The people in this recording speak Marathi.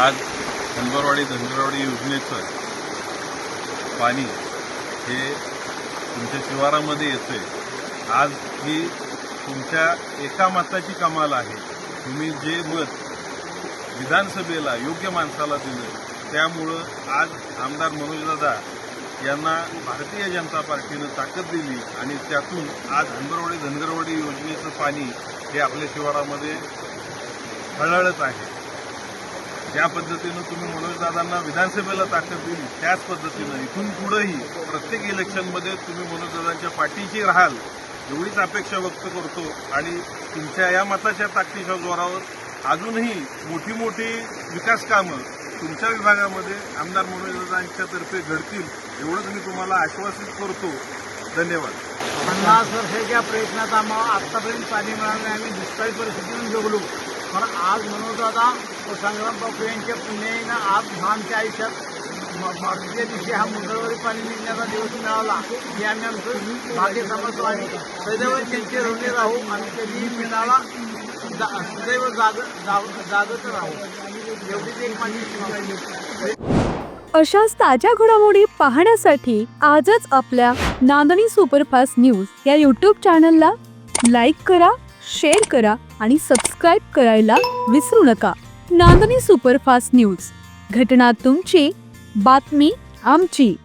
आज धनगरवाडी धनगरवाडी योजनेचं पाणी हे तुमच्या शिवारामध्ये येतंय. आज ही तुमच्या एका मताची कमाल आहे. तुम्ही जे मत विधानसभेला योग्य माणसाला दिलं त्यामुळं आज आमदार मनोजदादा यांना भारतीय जनता पार्टीनं ताकद दिली आणि त्यातून आज धनगरवाडी धनगरवाडी योजनेचं पाणी हे आपल्या शिवारामध्ये हळहळत आहे. ज्या पद्धतीनं तुम्ही मनोजदादांना विधानसभेला ताकद दिली त्याच पद्धतीनं इथून पुढंही प्रत्येक इलेक्शनमध्ये तुम्ही मनोजदादांच्या पाठीशी राहाल एवढीच अपेक्षा व्यक्त करतो. आणि तुमच्या या मताच्या ताकदीच्या जोरावर अजूनही मोठी मोठी विकास कामं तुमच्या विभागामध्ये आमदार मनोजदादांच्या तर्फे घडतील एवढंच मी तुम्हाला आश्वासित करतो. धन्यवाद. पन्नास वर्षाच्या प्रयत्नात आम्हाला आतापर्यंत पाणी मिळालं नाही आम्ही दुष्काळी परिस्थितीतून जगलो. पण आज मनोजदादा संग्राम बापू यांच्या पुण्यानं आज आमच्या आयुष्यात म- मागच्या दिवशी हा मंगळवारी पाणी निघण्याचा दिवस मिळाला. हे आम्ही आमचं भाग्य समजतो आणि सदैव त्यांचे ऋणी राहू आणि कधीही मिळाला सदैव जाग जागत राहू. एवढीच एक माझी अशाच ताज्या घडामोडी पाहण्यासाठी आजच आपल्या नांदणी सुपरफास्ट न्यूज या यूट्यूब चॅनलला लाईक करा शेअर करा आणि सबस्क्राईब करायला विसरू नका. Nandani superfast news. घटना तुमची बातमी आमची.